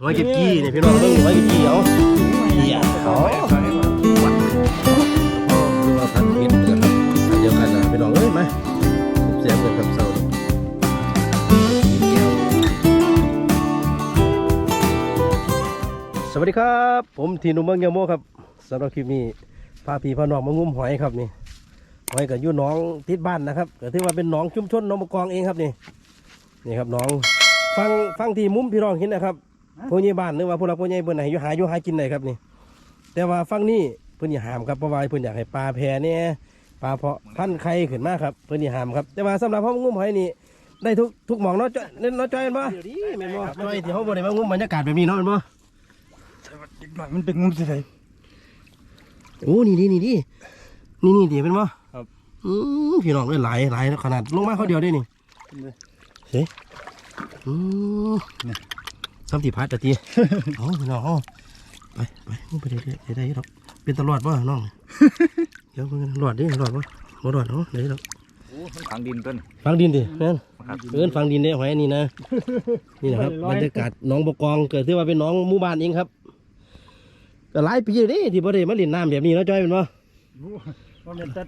ไว้เก็บกี้เนี่ยพี่น้องเบิ่งไว้เก็บกี้เอาเหี้ยเอาวัดดูว่าพันมิตรกันครับอันเดียวกันนะพี่น้องเอ้ยมาเสียงเหมือนกับเสาสวัสดีครับ ผมทีนุ่มเมืองยาโมครับสำหรับคลิปนี้พาพี่พาน้องมางุ้มหอยครับนี่หอยกับยู่น้องติดบ้านนะครับก็ถือว่าเป็นหนองชุมชนหนองมะกองเองครับนี่นี่ครับน้องฟังฟังที่มุมพี่น้องเห็นนะครับ ผู้ใหญ่บ้านหรือว่าผู้หลักผู้ใหญ่เพิ่นให้อยู่หาอยู่หากินได้ครับนี่ แต่ว่าฝั่งนี้เพิ่นสิห้ามครับเพราะว่าเพิ่นอยากให้ปลาแพเนี่ยปลาเพาะพันธุ์ไข่ขึ้นมาครับเพิ่นสิห้ามครับแต่ว่าสำหรับเฮางุ้มหอยนี่ได้ทุกทุกหม่องเนาะจ้อยเน้นเนาะจ้อยแม่นบ่แม่นบ่จ้อยที่เฮาบ่ได้มางุ้มบรรยากาศแบบนี้เนาะแม่นบ่อีกหน่อยมันเป็นงูสิไสโอ้นี่นี่นี่นี่นี่นี่ดิแม่นบ่ครับอือพี่น้องเอ้ยหลายหลายขนาดลงมาเขาเดียวได้นี่เฮ้ยอือ ทำที่พัดตะตีเอาพี่น้องเอาไปไปไปเรื่อยๆได้ๆหรอกเป็นตลอดป่ะน้องเดี๋ยวมันหลอดดิหลอดป่ะบ่หลอดเนาะเดี๋ยวหรอกโอ้มันขังดินต้นฟังดินดิแม่นครับเอิ้นฟังดินได้หอยอันนี้นะนี่นะครับบรรยากาศหน้องบกองเกิดที่ว่าเป็นหน้องหมู่บ้านเองครับก็หลายปีแล้วเด้ที่บ่ได้มาเล่นน้ำแบบนี้เนาะจ้อยเป็นบ่ว่ามันจะ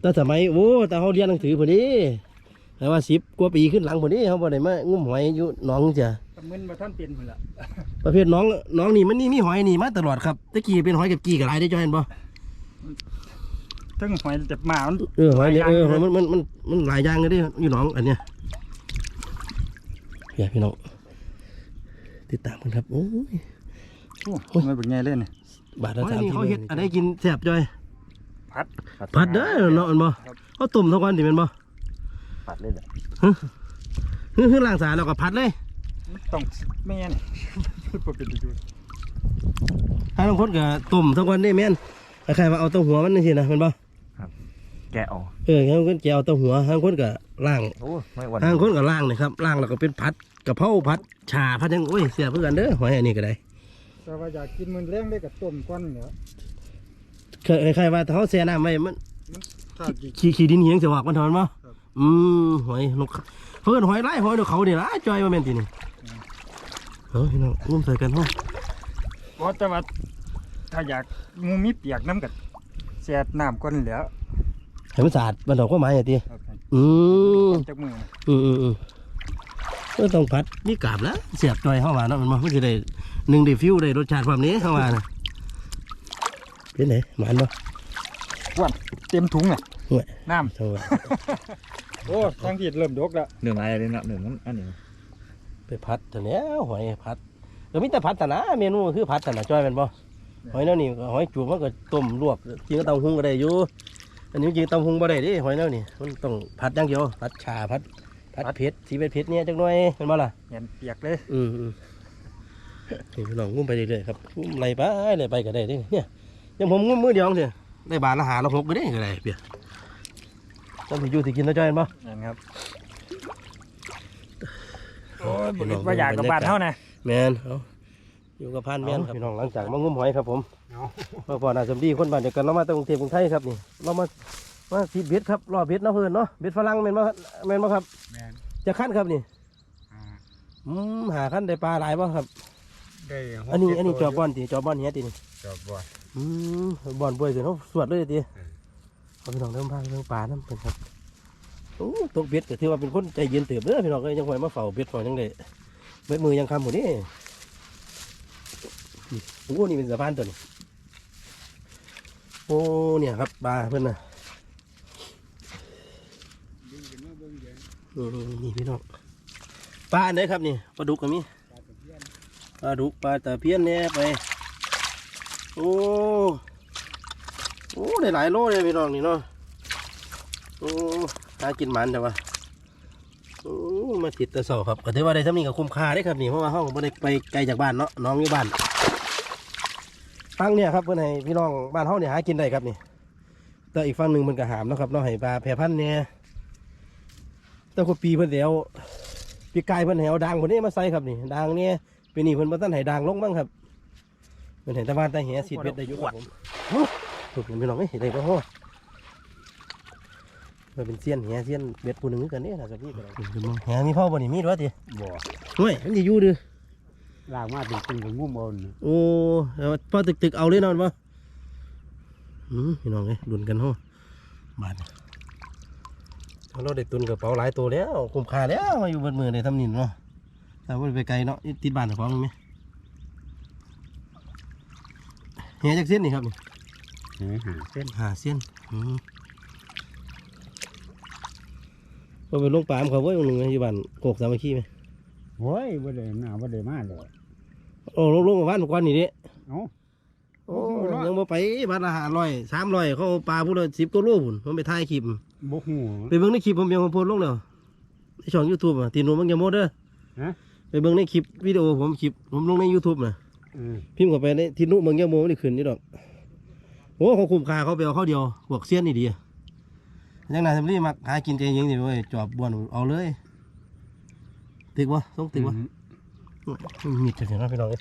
แต่สมัยโอ้แต่เขาเรียนหนังสือพอดีแต่ว่าสิบกว่าปีขึ้นหลังพอดีเขาบ่ได้มางุ้มหอยอยู่หนองเจ้ะ ตะมึนมาท่านเปลี่ยนหมดละประเภทหน้องหน้องนี่มันนี่มีหอยนี่มาตลอดครับตะกี้เป็นหอยกับกี้กับหลายได้จ้อยเห็นบ่ทั้งหอยจะหมามันเออหอยเนี่ยเออหอยมันมันมันมันหลายอย่างเลยเดิอยู่หนองอันเนี้ยอย่าพี่น้องติดตามกันครับโอ้ยโอ้มันเป็นไงเล่นเนี่ยบาทละสามเขาเห็ดอันไหนกินแซ่บจ้อยพัดผัดเด้อเนาะอันบ่เขาต้มเท่ากันดิแม่นบ่พัดเลยแหละคือคือล้างสารแล้วก็ผัดเลย มันต้องแม่นพูดเป็นประโยชน์ถ้าบางคนก็ต้มเท่ากันได้แม่นคล้ายๆว่าเอาแตัวหัวมันนี่สินะแม่นบ่แกะออกเออบางคนแกเอาแตัวหัวบางคนก็ล่างโอ้ไม่วันบางคนก็ล่างเลยครับล่างแล้วก็เป็นผัดกะเพราผัดชาผัดหยังโอ้ยเสียเพื่อกันเด้อหอยอันนี้ก็ได้แต่ว่าอยากกินมันแรงได้กับต้มก้อนเหรอคล้ายๆว่าถ้าเขาแช่น้ำไว้มันถ้ากิน ขี้ขี้ดินเหียงจะวากมันทอนมั้ครับอืมหอยนก เขาเอิ้นหอยไล่หอยนกเขาเนี่ยละจอยมาแม่นตีนี่เฮ้ยพี่น้องร่วมใส่กันห้องเพราะแต่ว่าถ้าอยากงูมีเปียกน้ำกับแช่น้ำก้อนแล้วให้มันสะอาดมันดอกก็ไม้อะตีครับอืมจากมืออืมอืมอืมก็ต้องพัดนี่กาบแล้วเสียบจอยเข้ามาเนาะมันมามันจะได้หนึ่งได้ฟิวได้รสชาติความนี้เข้ามานะเป็นไหนหมันบ่เต็มถุงเลยห่วยน้เท่าไหร่ำ โอ้ทางผิดเริ่มดกแล้วหนึ่งอะไรเลยนะหนึ่งมันอันนี้ไปพัดแต่เนี้ยหอยพัดก็มีแต่พัดแต่นะเมนูก็คือพัดแต่นะจอยเป็นบ่หอยแนวนี้ก็หอยจูบมันก็ต้มลวกกินกับเต้าหู้ก็ได้อยู่อันนี้กินกับเต้าหู้บ่ได้เดิหอยแนวนี้มันต้องพัดอย่างเดียวพัดชาพัดพัดเผ็ดสีเป็นเผ็ดเนี่ยจักหน่อยเป็นบ่ล่ะเห็นเปียกเลยอืมอืมนี่พี่น้องงุ้มไปเรื่อยๆครับงุ้มไหลไปไหลไปก็ได้เด้เนี่ยอยังผมงุ้มมือเดียวเดียได้บาทละหาละหกก็ได้ก็ได้เปีย ต้องไปอยู่ที่กินแล้วจอยเห็นบ่เห็นครับโอ้ยบุญว่าอยากกับบ้านเท่านะแมนเอาอยู่กับพานแมนครับพี่น้องหลังจากมางุ้มหอยครับผมเอามาพอนาสมดีคนบ้านเดียวกันเรามาตั้งกรุงเทพกรุงไทยครับนี่เรามามาสีเบ็ดครับรอเบ็ดเนาะเพื่อนเนาะเบ็ดฝรั่งแมนบ่แมนบ่ครับแม่นจะขั้นครับนี่อ่าอืมหาขั้นได้ปลาหลายบ่ครับได้หกอันนี้เจ็ดอันนี้จตัวอบบอลตีจอบบอลเฮียตีนี่จอบบอลอืมบอลบวยสิเขาสวดเลยตีเอา พี่น้องเริ่มพาเรื่องปลาน้ำเป็นครับโอ้ตกเบ็ดก็ถือว่าเป็นคนใจเย็นเติบเด้อพี่น้องก็ยังคอยมาเฝ้าเบ็ดเฝ้ายังได้เบ็ดมือยังคำหมดนี่โอ้นี่เป็นสะพานตัวนี้โอ้เนี่ยครับปลาเพื่อนน่ะนี่พี่น้องปลาอันไหนครับนี่ปลาดุกก็มีปลาดุกปลาตะเพี้ยนเนี่ยไป โอ้ โอ้ได้หลายโลเลยพี่น้องนี่เนาะโอ้หากินหมันแต่ว่าโอ้มาติดตะเสาครับก็ถือว่าได้ทำนี่ก็คุ้มค่าได้ครับนี่เพราะว่าห้องไม่ได้ไปไกลจากบ้านเนาะน้องอยู่บ้านฟังเนี่ยครับเพื่อนให้พี่น้องบ้านห้องเนี่ยหากินได้ครับนี่แต่อีกฝั่งหนึ่งมันก็หามนะครับเนาะให้ปลาแพร่พันธุ์เนี่ยแต่คนปีเพิ่นเดียวปีกายเพิ่นแหวดังคนนี้มาใส่ครับนี่ดังเนี่ยเปีนี้เพิ่นบ่ทันให้ดังลงบ้างครับเพิ่นเห็นต่ว่าแต่แหสีเบ็ดได้อยู่ครับผม ถูกพี่น้องเอ้ยได้บ่ฮอดเพิ่นเป็นเซียนแหเซียนเบ็ดผู้หนึงกันนี่นะสักนี่ก็ได้แหมีเผาบ่นี่มีดวะติบ่เฮ้ยมันสิอยู่เด้อลากมาเป็นเป็นงุ่มเอาน่ะโอ้แล้วพอตึกตึกเอาเลยนอนปะอืมพี่น้องเอ้ยดุนกันห้บาทเราได้ตุนกระเป๋าหลายตัวแล้วคุ้มค่าแล้วมาอยู่บนมือได้ทำนินเนาะแต่ว่าไปไกลเนาะติดบ้านเจ้าของนี่ไหมเฮียจากเส้นนี่ครับนี่ ห็นไหมหาเส้นหาเส้นอืมก็ไปลงปลามเขาไว้ตรงหนึงไหมอยู่บ้านโกกสามัคคีไหมโอ้ยบ่ได้หน้าบ่ได้มาเลยโอ้ลงลงมาบ้านก่อนนี่ดิเอ้าโอ้ยังมาไปบ้านละห้าร้อยสามร้อยเขาเอาปลาพูดละสิบตัวโลพุ่นผมไปถ่ายคลิปบ่ฮู้ไปเบิ่งในคลิปผมยังมาโพสต์ลงแล้วในช่องยูทูบอะตีนูมังยาโมดเด้อฮะไปเบิ่งในคลิปวิดีโอผมคลิปผมลงใน YouTube น่ะเออพิมพ์เข้าไปในทีนุมังยาโมไม่ได้ขึ้นนี่ดอก โอ้เขาคุ้มค่าเขาไปเอาเขาเดียวพวกเสี้ยนนี่ดียังไงทำรีมักหากินเองยิงนี่เว้ยจอบบวนเอาเลยตึกวะต้องตึกวะมีดจะเห็นนะพี่น้องเอ้ย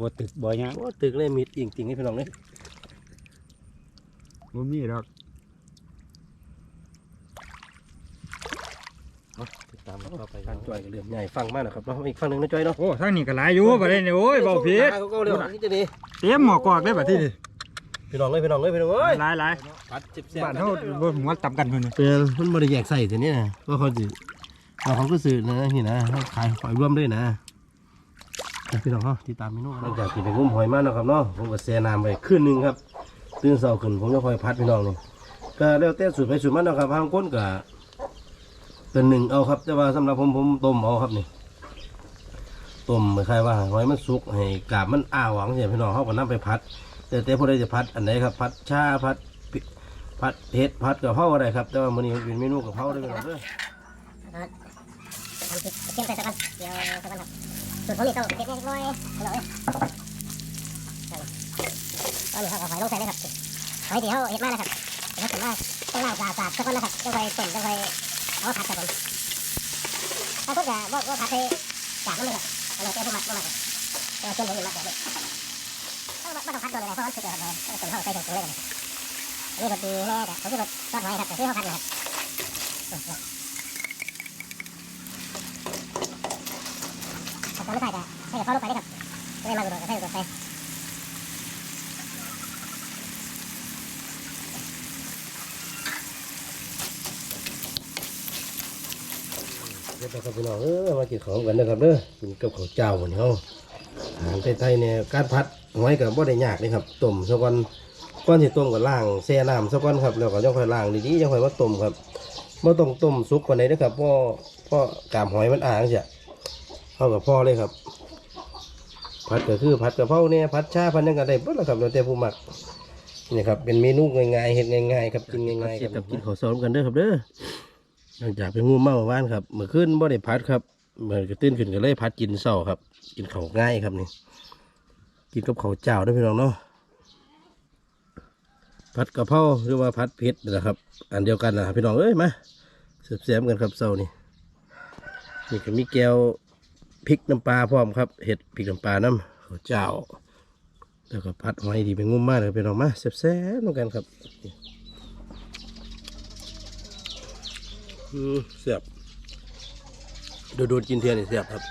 บ่ตึกบ่หยังโอ้ตึกเลยมีดอิงติงให้พี่น้องเลยบ่มีดอก ติดตามเราไปทางจอย กับเรื่องใหญ่ฟังมากนะครับเนาะอีกฝั่งหนึ่งนะจ้อยเนาะโอ้ทางนี้ก็หลายอยู่บัดนี้นี่โอ้ยเบาผิดเขาก็เร็วนี่จะดีเตรียมหมอกอกได้บัดที่นี่พี่น้องเลยพี่น้องเลยพี่น้องเอ้ยหลายหลายปัดจิบแซ่บบ้านเฮาบ่หัวต่ำกันเพิ่นนี่เป็นมันบริแยกใส่แต่นี่นะว่าเขาสิเอาเขาก็สื่อนะนี่นะเขาขายหอยร่วมด้วยนะพี่น้องเขาติดตามเมนูหลังจากกินไปงุ้มหอยมาแล้วครับเนาะผมก็แช่น้ำไปคืนหนึ่งครับตื่นเช้าขึ้นผมจะคอยพัดพี่น้องนี่ก็แล้วแต่สูตรไปสูตรมันนะครับบางคนก็ เป็นหนึ่งเอาครับ แต่ว่าสำหรับผมผมต้มเอาครับนี่ต้มคล้ายๆว่าหอยมันสุกให้กาบมันอ้าวหวังเสียพี่น้องเขาก็นำไปพัด แต่แต่พอได้จะพัดอันไหนครับ พัดชาพัดพัดเห็ดพัดกะเพราอะไรครับ แต่ว่ามื้อนี้เป็นเมนูกะเพราด้วยกันเด้อทำเค็มใส่ตะกันเดี๋ยวตะกันครับส่วนผมนี่ต้องเก็บเล็กน้อยเอาเลยตอนนี้เขาเอาหอยลงใส่เลยครับหอยที่เขาเห็ดมานะครับแล้วผมว่าต้องล้างสะอาดๆสักคนนะครับต้องไปต้มต้องไป เอาผัดครับผมถ้าทุกอย่างว่าว่าผัดให้จากมันเลยครับเอาเลยแต่ผู้หมักผู้หมักเราชวนผมอยู่หมักแบบนี้ต้องไม่ต้องผัดตัวเลยเพราะมันสุกเลยครับเราต้มเข้าใส่ถุงเลยครับอันนี้พอดีแน่ครับเขาคือรสชาติหอยครับแต่ที่เขาผัดนะครับตอนนี้ใส่จะให้เขาลงไปได้ครับไม่มาดูดใส่ดูดใส่ เดี๋ยวไปครับพี่น้องเออมากินของกันนะครับเด้อกินกับข้าวเจ้าเหมือนเขาอาหารไทยๆเนี่ยการพัดหอยกับบ่ได้ยากเลยครับต้มสักวันก้อนที่ต้มกับล่างแช่น้ำสักวันครับแล้วก็ยังค่อยล่างดีๆยังค่อยมาต้มครับไม่ต้องต้มสุกกว่าไหนนะครับเพราะเพราะกามหอยมันอ่างเสียเข้ากับพ่อเลยครับ ผัดก็คือผัดกะเพราเนี่ยผัดชาพันยังก็ได้เบิดแล้วครับแล้วแต่ผู้มักนี่ครับเป็นเมนูง่ายๆเฮ็ดง่ายๆครับกินง่ายๆครับกินข้าวซ้อมกันเด้อครับเด้อ หลังจากไปงูเมาเมื่อวานครับเมื่อคืนบ่ได้ผัดครับเมื่อก็ตื่นขึ้นก็เลยผัดกินเช้าครับ กินเขาง่ายครับนี่กินกับเขาเจ้าด้อพี่น้องเนาะผัดกระเพราหรือว่าผัดเผ็ดนี่แหละครับ อันเดียวกันนะครับพี่น้องเอ้ยมาเสียบๆกันครับเช้านี่นี่ก็มีแก้วพริกน้ำปลาพร้อมครับเห็ดพริกน้ำปลาน้ำเขาเจ้าแล้วก็ผัดหอยดีเป็นงุ่มมากเลยเป็นออกมาแซ่บๆเหมือนกันครับ อืมเสียบโดดๆกินเทียนนี่เสียบครับ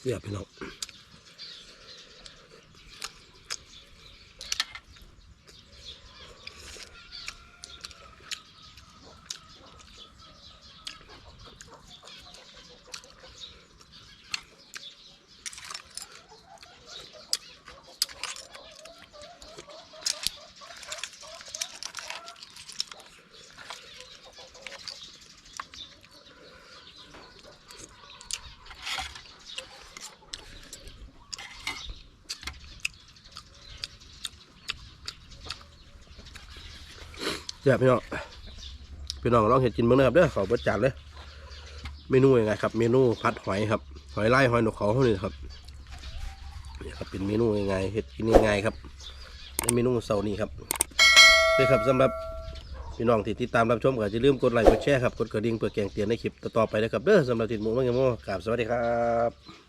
เสียบพี่น้อง เสียบพี่น้องพี่น้องลองเห็ดกินบ้างนะครับเด้อขอประจัดเลยเมนูยังไงครับ เมนูผัดหอยครับ หอยไล่หอยหนกเขาเท่านี้ครับนี่ครับเป็นเมนูยังไงเห็ดกินยังไงครับในเมนูเสาร์นี้ครับเลยครับสำหรับพี่น้องที่ติดตามรับชมก็อย่าลืมกดไลค์กดแชร์ครับกดกระดิ่งเพื่อแจ้งเตือนในคลิปต่อไปนะครับเด้อสำหรับติดหมูมังงโมกราบสวัสดีครับ